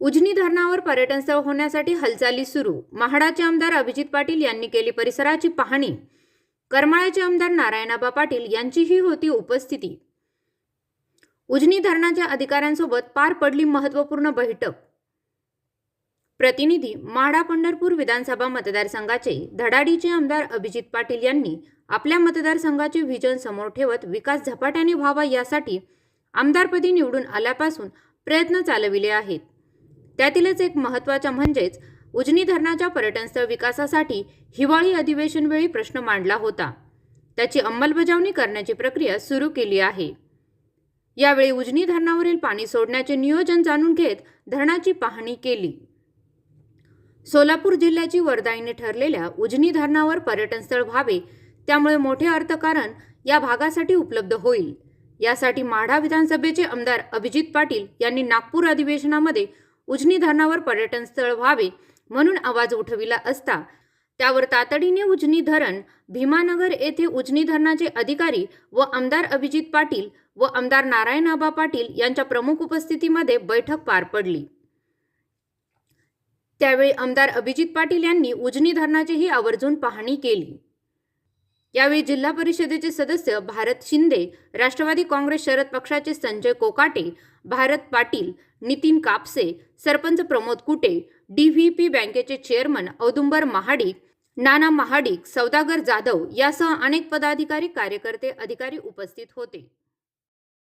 उजनी धरणावर पर्यटनस्थळ होण्यासाठी हालचाली सुरू. महाडाचे आमदार अभिजित पाटील यांनी केली परिसराची पाहणी. करमाळ्याचे आमदार नारायणाबा पाटील यांचीही होती उपस्थिती. उजनी धरणाच्या अधिकाऱ्यांसोबत पार पडली महत्त्वपूर्ण बैठक. प्रतिनिधी माडा पंढरपूर विधानसभा मतदारसंघाचे धडाडीचे आमदार अभिजित पाटील यांनी आपल्या मतदारसंघाचे व्हिजन समोर ठेवत विकास झपाट्याने व्हावा यासाठी आमदारपदी निवडून आल्यापासून प्रयत्न चालविले आहेत. त्यातीलच एक महत्त्वाचा म्हणजेच उजनी धरणाच्या पर्यटनस्थळ विकासासाठी हिवाळी अधिवेशनवेळी प्रश्न मांडला होता. त्याची अंमलबजावणी करण्याची प्रक्रिया सुरू केली आहे. यावेळी उजनी धरणावरील पाणी सोडण्याचे नियोजन जाणून घेत धरणाची पाहणी केली. सोलापूर जिल्ह्याची वरदायीने ठरलेल्या उजनी धरणावर पर्यटनस्थळ व्हावे त्यामुळे मोठे अर्थकारण या भागासाठी उपलब्ध होईल. यासाठी माढा विधानसभेचे आमदार अभिजित पाटील यांनी नागपूर अधिवेशनामध्ये उजनी धरणावर पर्यटन स्थळ व्हावे म्हणून आवाज उठविला असता. त्यावर तातडीने उजनी धरण भीमानगर येथे उजनी धरणाचे अधिकारी व आमदार अभिजित पाटील व आमदार नारायणआबा पाटील यांच्या प्रमुख उपस्थितीमध्ये बैठक पार पडली. त्यावेळी आमदार अभिजित पाटील यांनी उजनी धरणाचीही आवर्जून पाहणी केली. यावेळी जिल्हा परिषदेचे सदस्य भारत शिंदे राष्ट्रवादी काँग्रेस शरद पक्षाचे Sanjay Kokate Bharat Patil Nitin Kapse sarpanch Pramod Kute D V P बँकेचे चेअरमन औदुंबर महाडिक नाना महाडिक सौदागर जाधव यासह अनेक पदाधिकारी कार्यकर्ते अधिकारी उपस्थित होते.